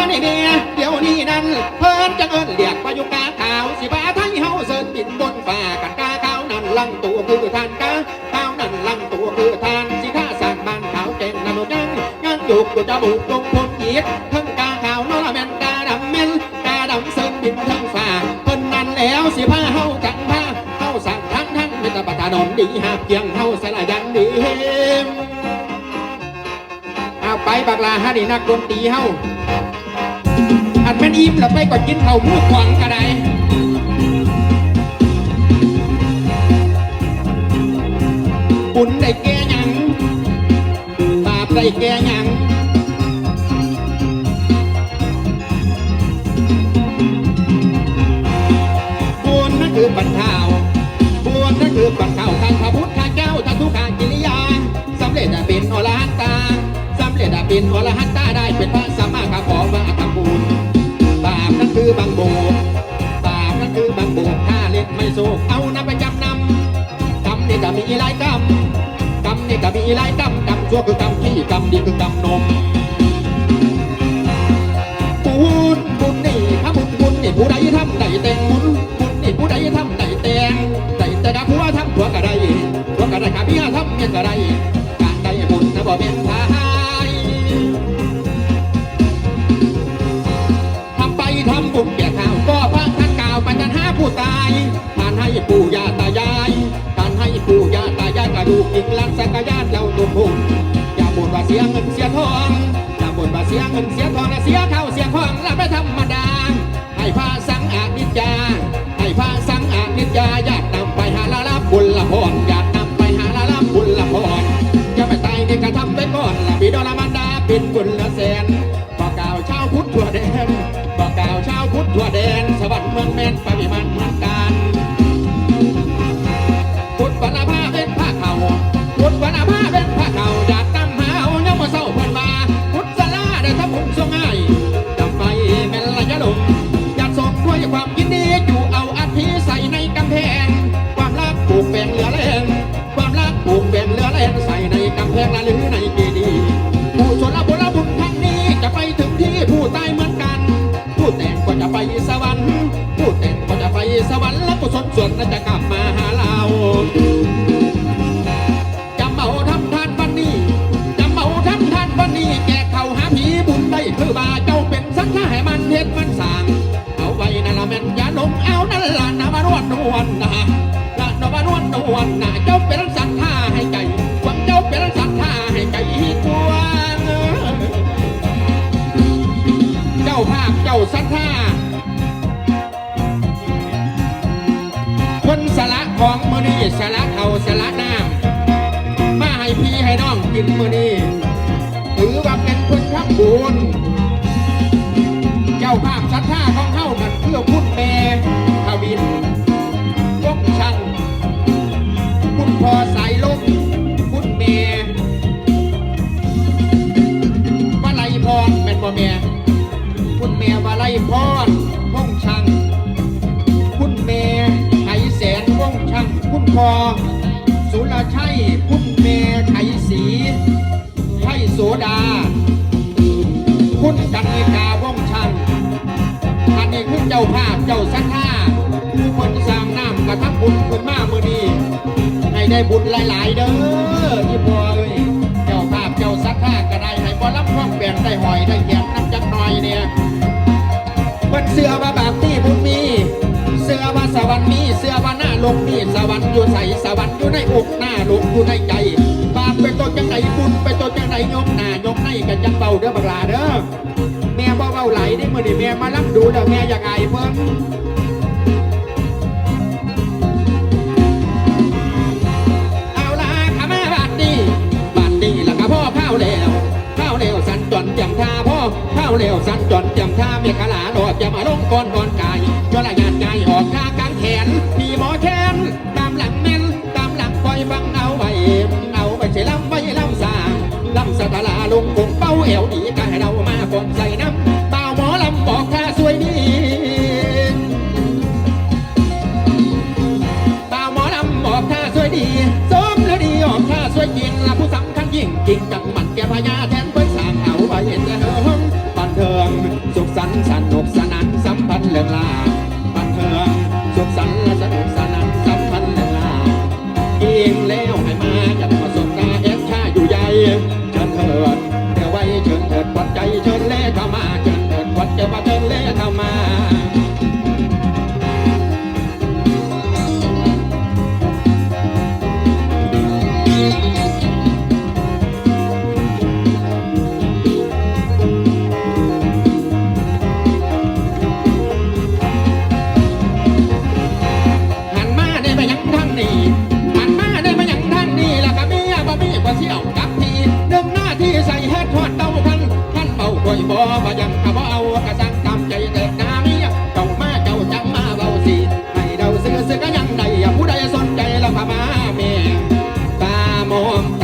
มาในเมียเดี๋ยวนี้นั้น เพิ่นจังเอิ้นเรียกประยุกาขาว สิบาไทยเฮาเสิร์นบินบนฟ้ากันกาขาวนั้นลังตัวคือทานกาขาวนั้นลังตัวคือทานสิท่าสร้างบ้านขาวเก่งนั่นยังยังอยู่กูจะบุกลงพงยีดทั้งกาขาวนอละแมนกาดำแม่นกาดำเสิร์นบินทั้งฟ้าเพิ่นนั้นแล้วสิพาเฮาจังพาเฮาสั่งทั้งทั้งมิตรปัตตานนดีหาเพียงเฮาสละยังดีเฮมเอาไปบักลาฮะนี่นักดนตรีเฮา ม่นอิ่มแล้วไปก็กินเผามือขวางก็ได้บุญได้แก่ยังบาปได้แก่ยังบุญนั่นคือบรรเทาบุญนั่นคือบรรเทาทางพระพุทธเจ้าทางทุกขากิริยาสำเร็จอะเป็นอรหันตาสำเร็จอะเป็นอรหันตาได้เป็นพระ มนี่ก็มีหลายกรรมกรรมชั่วคือกรรมที่กรรมดีคือกรรมนมบุญบุญนี่ถ้าบุญบุญนี่ผู้ใดทำใดแต่งบุญบุญนี่ผู้ใดทำใดแต่งใดแต่กับผัวทำผัวก็ได้ผัวก็ได้ข้าเมียทำเมียก็ได้การได้บุญนะบ่เป็นทายทำไปทำบุญแก่ข้าวก็พระท่านกล่าวปัญญาผู้ตายทานให้ปู่ย่าตายายทานให้ปู่ย่าูกอีกลังสักยานเจ้าตุ่มพุ่มอย่าบ่นว่าเสียเงินเสียทอง อย่าบ่นว่าเสียเงินเสียทองและเสียข้าวเสียของและไม่ธรรมดา ให้พาสังอานิจจาให้พาสังอานิจจาอยากนำไปหาละลับบุญละพรอยากนำไปหาละลับบุญละพรอย่าไปตายนี่กระทำไปก่อนละบิดาละมันดาเป็นบุญละแสน คือบาเจ้าเป็นสักข์ให้มันเฮ็ดมันสางเอาไว้นั่นละแม่นอย่าลงเอานั่นละนะมานวดนวลนะละนมานวดนวลนะเจ้าเป็นสัตว์ท่าให้ใจหวังเจ้าเป็นสัตว์ท่าให้ใจกวงเจ้าภาพเจ้าสัตว์ท่าคนสละของมือนี้สละเขาสละน้ำมาให้พี่ให้น้องกินมือนี้ถือว่าเป็นคนทำบุญ จ้าภาพศรัทธาของเฮามันเพื่อคุณแม่ทวินยกชังคุณพอสายลมคุณแม่วลัยพรเป็นบ่แม่คุณแม่วลัยพรพงชังคุณเมย์ไขแสนวงช่างคุณพอสุรชัยคุณเมย์ไขสีไขโสดาคุณกันาภาพเจ้าสัทธาผู้คนสร้างน้ำกระทับบุญคุณมากมือนี้ให้ได้บุญหลาย ๆ เด้อที่พ่อเอ้ยเจ้าภาพเจ้าสัทธาก็ได้ให้บอรับข้องแบ่งได้หอยได้แขนน้ำจักหน่อยเนี่ยมันเสื้อมาแบบนี้บุญมี เสื้อมาสวรรค์มีเสื้อมาหน้าลงมีสวรรค์อยู่ใส่สวรรค์อยู่ในอกหน้าลงอยู่ในใจบาปเป็นตัวจังไหนบุญเป็นตัวจังไหนยกหน้ายกในกันจังเบาเด้อบักลาเด้อ บ่เบาไหลได้มือนี่แม่มารับดูเด้อแม่อยากอเพิ่นเอาล่ะข้ามาบาดนี้บาดนี้แล้วก็พ่อข้าวแล้วข้าวแล้วสันจนจำท่าพ่อข้าวแล้วสันจนจำท่าเมียขลาดอกจะมาลงก่อนก่อนกายจนละงานกายออกข้ากลางแขนพี่หมอแขนตามหลังแม่นตามหลังคอยฟังเอาไว้เอาไปใช้ลำไว้ลำสางลำสตาลาลงคงเป้าเอวดีกายเรามาก่อนใส่ Ramon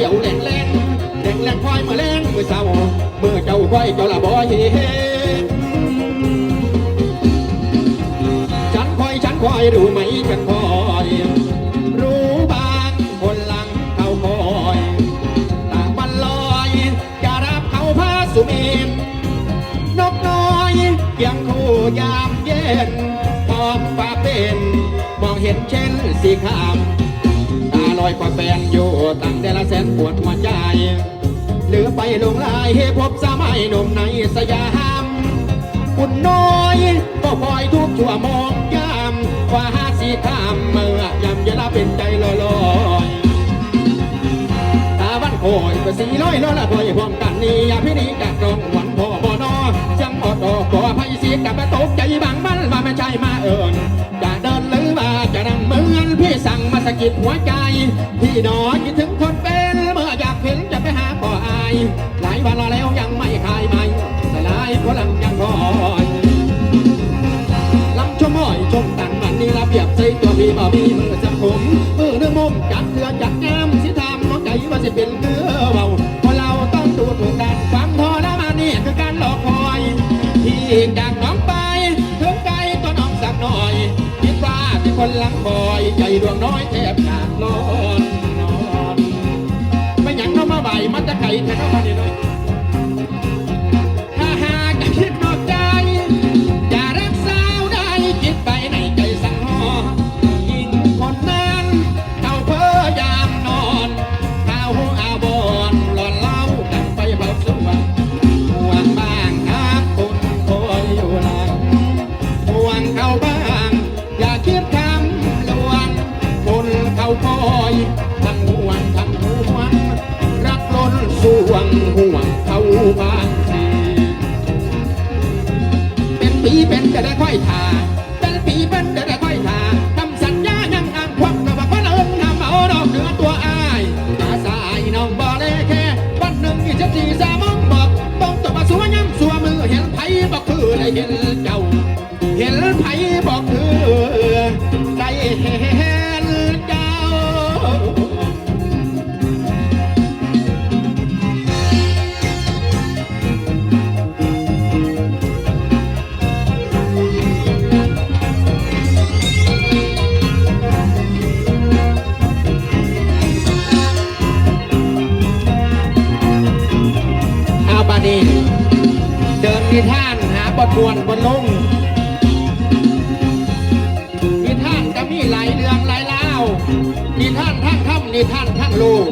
ดียวเล่นเล่นเล่นเล่นควายมาเล่นเมื่อเช้าเมื่อเจ้าควายเจ้าละบ่อยฉันควายฉันควายรู้ไหมฉันควายรู้บางคนหลังเขาคอยตาบันลอยจะรับเขาพาสุเมนนกน้อยเกียงคู่ยามเย็นมองฟ้าเป็นมองเห็นเช่นสีขาว ลอยกว่าแปลนอยู่ตั้งแต่ละแสนปวดหัวใจ หรือไปลงลายเฮพบสมัยหนุ่มในสยามคุณน้อยก็คอยทุกชั่วมองยามว่าหาสีทามเมื่อยามยาลาเป็นใจลอยลตาบ้านโคยก็สีลอยลอยละพอยพร้อมกันนี่ยาพี่นี่กะตรงหวันพ่อบอนอจังอดออกขอภัยสีกับมาตกใจบางบ้านมาไม่ใช่มาเอิญจาก กิดหัวใจพี่หนอคิดถึงคนเป็นเมื่ออยากเห็นจะไปหาพ่ออาย หลายวันรอแล้วยังไม่คายไม่สลายพลังยังคอยลำชมอ้อยชมตันงมันนี่ระเบียบใจตัวพี่บ่มีมือจับผมมือเนื้อมุมจัดเกลือจัดน้ำสิทำน้องใจว่าจะเป็นเกลือเบาเพราะเราต้องตูดถูกดันความทรมานนี่คือการรอคอยที่ดังน้องไปถึงไกลตัวน้องสักหน่อยคิดว่าเป็นคนลังคอย ใจดวงน้อยแทบขาดนอนนอนไม่หยั่งน้อามาใบมันจะไก่แทนเข้ามา นี่ เดินมีท่านหาประทวนบนลงมีท่านจะมีหลายเรื่องหลายล่ามีท่านทั้งถ้ำมีท่านทั้งโลก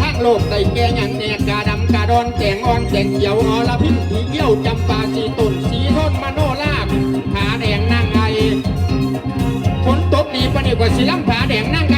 ทั้งโลกใส่แกงอย่างแนกกาดำกาดอนแกงอ่อนแกงเขียวอละพิษผีเกี้ยวจำปาสีตุ่นสีทนมโนลาบขาแดงนั่งไอฝนตกดีปนิกว่าสีลังผาแดงนั่งไง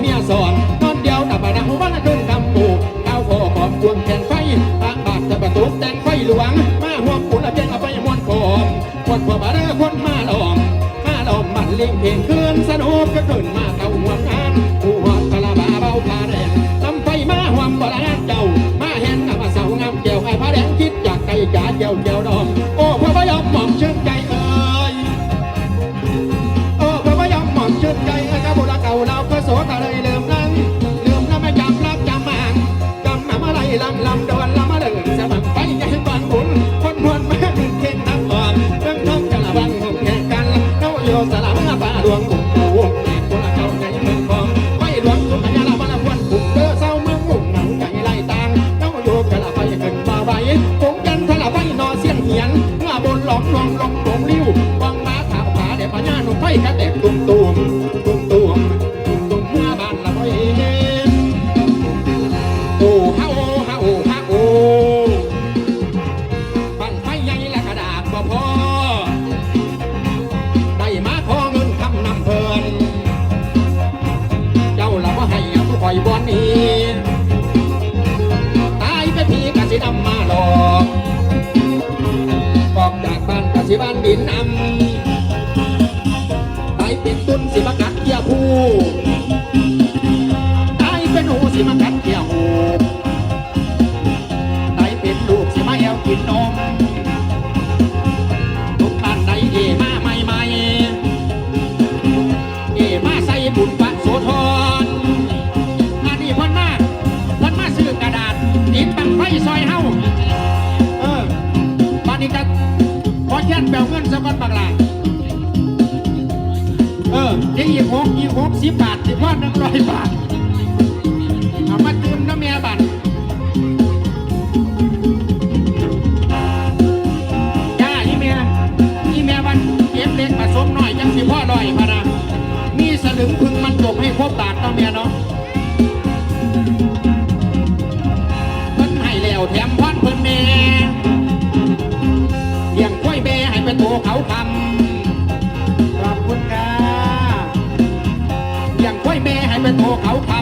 minha sorte. กินนมทุกท่านใดเอมาใหม่ใหม่เอมาใส่บุญปะโสธรอันนี้พันมาพันมาซื้อกระดาษติดบังไฟซอยเฮาเออปานนี้จะขอแช่นแปลเงินสะกดนบัหลาเออยี่หกยี่หกสิบบาทสิบว่าหนึ่งร้อยบาท Áo.